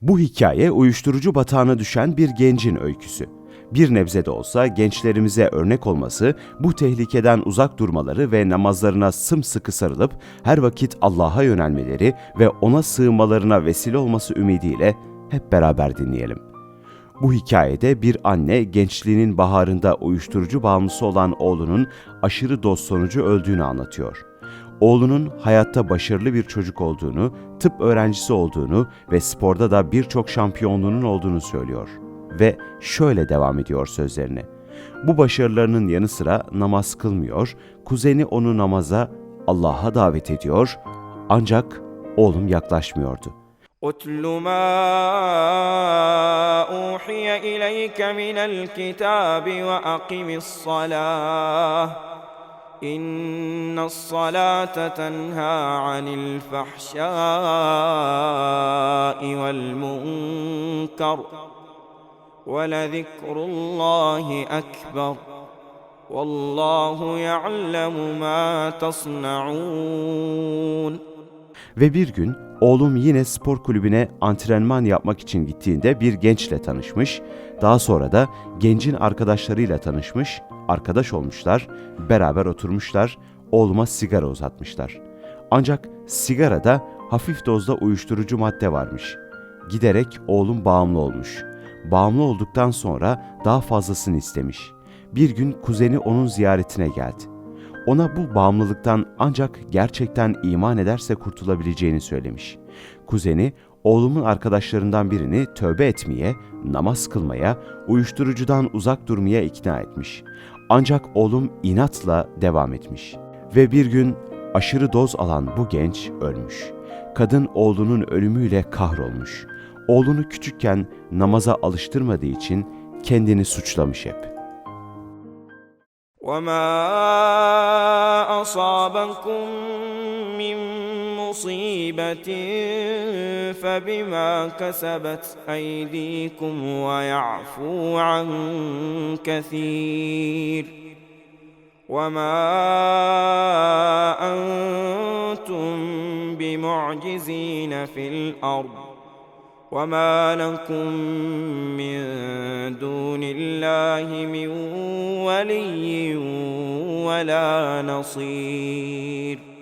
Bu hikaye uyuşturucu batağına düşen bir gencin öyküsü. Bir nebze de olsa gençlerimize örnek olması, bu tehlikeden uzak durmaları ve namazlarına sımsıkı sarılıp her vakit Allah'a yönelmeleri ve ona sığınmalarına vesile olması ümidiyle hep beraber dinleyelim. Bu hikayede bir anne gençliğinin baharında uyuşturucu bağımlısı olan oğlunun aşırı doz sonucu öldüğünü anlatıyor Oğlunun hayatta başarılı bir çocuk olduğunu, tıp öğrencisi olduğunu ve sporda da birçok şampiyonluğunun olduğunu söylüyor. Ve şöyle devam ediyor sözlerini. Bu başarılarının yanı sıra namaz kılmıyor, kuzeni onu namaza, Allah'a davet ediyor ancak oğlum yaklaşmıyordu. اتل ما اوحي اليك من الكتاب واقم الصلاه ان الصلاه تنهى عن الفحشاء والمنكر ولذكر الله اكبر والله يعلم ما تصنعون Ve bir gün oğlum yine spor kulübüne antrenman yapmak için gittiğinde bir gençle tanışmış, daha sonra da gencin arkadaşlarıyla tanışmış, arkadaş olmuşlar, beraber oturmuşlar, oğluma sigara uzatmışlar. Ancak sigarada hafif dozda uyuşturucu madde varmış. Giderek oğlum bağımlı olmuş. Bağımlı olduktan sonra daha fazlasını istemiş. Bir gün kuzeni onun ziyaretine geldi ona bu bağımlılıktan ancak gerçekten iman ederse kurtulabileceğini söylemiş. Kuzeni, oğlumun arkadaşlarından birini tövbe etmeye, namaz kılmaya, uyuşturucudan uzak durmaya ikna etmiş. Ancak oğlum inatla devam etmiş. Ve bir gün aşırı doz alan bu genç ölmüş. Kadın oğlunun ölümüyle kahrolmuş. Oğlunu küçükken namaza alıştırmadığı için kendini suçlamış hep.'' وما اصابكم من مصيبة فبما كسبت أيديكم ويعفو عن كثير وما أنتم بمعجزين في الأرض وما لكم من دون الله من ولي ولا نصير